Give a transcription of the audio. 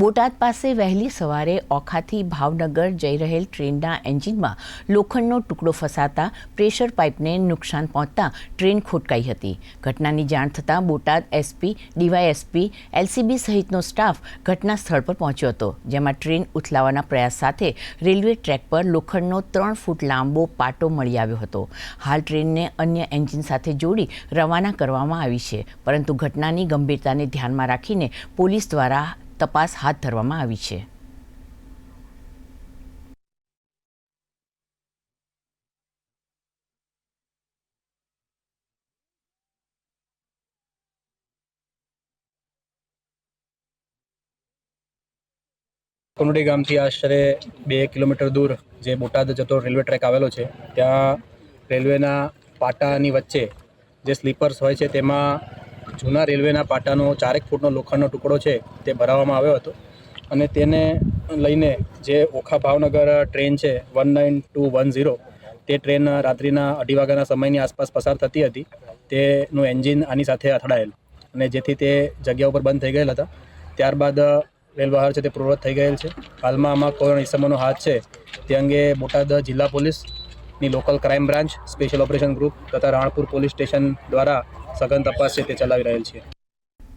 બોટાદ પાસે વહેલી સવારે ઓખાથી ભાવનગર જઈ રહેલ ટ્રેનના એન્જિનમાં લોખંડનો ટુકડો ફસાતા પ્રેશર પાઇપને નુકસાન પહોંચતા ટ્રેન ખોટકાઈ હતી. ઘટનાની જાણ થતાં બોટાદ એસપી, ડીવાયએસપી, એલસીબી સહિતનો સ્ટાફ ઘટના સ્થળ પર પહોંચ્યો હતો, જેમાં ટ્રેન ઉથલાવવાના પ્રયાસ સાથે રેલવે ટ્રેક પર લોખંડનો ત્રણ ફૂટ લાંબો પાટો મળી આવ્યો હતો. હાલ ટ્રેનને અન્ય એન્જિન સાથે જોડી રવાના કરવામાં આવી છે, પરંતુ ઘટનાની ગંભીરતાને ધ્યાનમાં રાખીને પોલીસ દ્વારા તપાસ હાથ ધરવામાં આવી છે. કુંડી ગામથી આશરે બે કિલોમીટર દૂર જે બોટાદ જતો રેલવે ટ્રેક આવેલો છે, ત્યાં રેલવેના પાટાની વચ્ચે જે સ્લીપર્સ હોય છે, તેમાં જૂના રેલવેના પાટાનો ચારેક ફૂટનો લોખંડનો ટુકડો છે તે ભરાવવામાં આવ્યો હતો. અને તેને લઈને જે ઓખા ભાવનગર ટ્રેન છે one nine two one zero, તે ટ્રેન રાત્રિના અઢી વાગ્યાના સમયની આસપાસ પસાર થતી હતી. તેનું એન્જિન આની સાથે અથડાયેલ અને જેથી તે જગ્યા ઉપર બંધ થઈ ગયેલ હતા. ત્યારબાદ રેલ બહાર છે તે પૂર્વવત થઈ ગયેલ છે. હાલમાં આમાં કોઈ ઇસમોનો હાથ છે. તે અંગે બોટાદ જિલ્લા પોલીસની local crime branch, special operation group તથા રાણપુર પોલીસ સ્ટેશન દ્વારા સઘન તપાસ છે તે ચલાવી રહેલ છે.